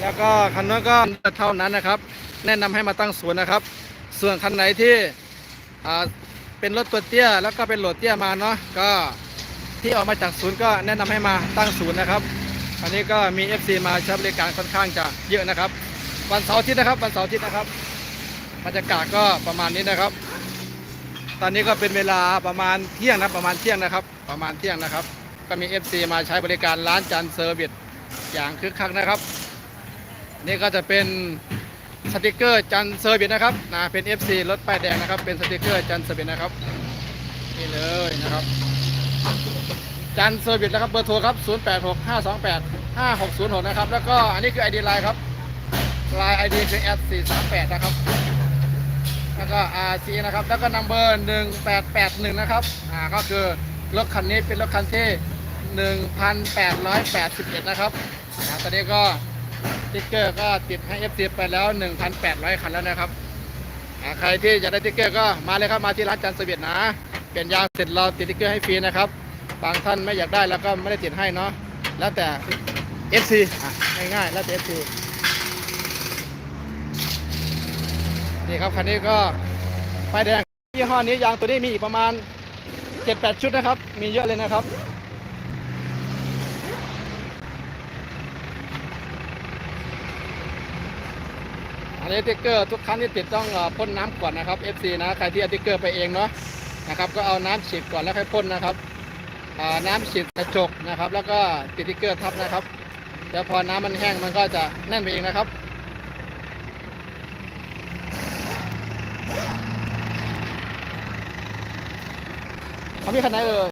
แล้วก็คันนั้นก็เท่านั้นนะครับ แนะนำให้มาตั้งศูนย์นะครับ ส่วนคันไหนที่เป็นรถตัวเตี้ยแล้วก็เป็นโหลดเตี้ยมาเนาะก็ที่ออกมาจากศูนย์ก็แนะนำให้มาตั้งศูนย์นะครับ อันนี้ก็มี FC มาใช้บริการค่อนข้างจะเยอะนะครับ วันเสาร์อาทิตย์นะครับ วันเสาร์อาทิตย์นะครับบรรยากาศก็ประมาณนี้นะครับ ตอนนี้ก็เป็นเวลาประมาณเที่ยงนะประมาณเที่ยงนะครับ ประมาณเที่ยงนะครับ ก็มี FC มาใช้บริการร้านจันเซอร์วิสอย่างคึกคักนะครับ นี่ก็จะเป็นสติกเกอร์จันเซอร์วิสนะครับนะเป็น FC รถป้ายแดงนะครับ เป็นสติกเกอร์จันเซอร์วิสนะครับนี่เลยนะครับ จันเซอร์วิสนะครับเบอร์โทรครับ 086 528 5606 นะครับ แล้วก็อันนี้คือ ID ไลน์ครับไลน์ ID คือ S438 นะครับ แล้วก็ RC นะครับ แล้วก็นัมเบอร์1881 นะครับอ่าก็คือรถคันนี้เป็นรถคันที่ 1,881 นะครับอ่าตอนนี้ก็ ติ๊กเกอร์ก็ติดให้ FC ไปแล้ว 1,800 คันแล้วนะครับใครที่อยากได้ติ๊กเกอร์ก็มาเลยครับมาที่ร้านจันทร์สวีทนะเปลี่ยนยางเสร็จเราติดติ๊กเกอร์ให้ฟรีนะครับบางท่านไม่อยากได้แล้วก็ไม่ได้ติดให้เนาะแล้วแต่ FC ง่ายๆแล้วแต่ FC นี่ครับคันนี้ก็ไฟแดงยี่ห้อนี้ยางตัวนี้มีอีกประมาณ 7-8 ชุดนะครับ มีเยอะเลยนะครับ นนี้ติ๊กเกอร์ทุกครั้งที่ติดต้องพ่นน้ำก่อนนะครับ FC นะใครที่เอาติ๊กเกอร์ไปเองเนาะนะครับ ก็เอาน้ำฉีดก่อนแล้วค่อยพ่นนะครับน้ำฉีดกระจกนะครับ แล้วก็ติดติ๊กเกอร์ทับนะครับแล้วพอน้ำมันแห้งมันก็จะแน่นไปเองนะครับเขามีคันไหนเอ่ย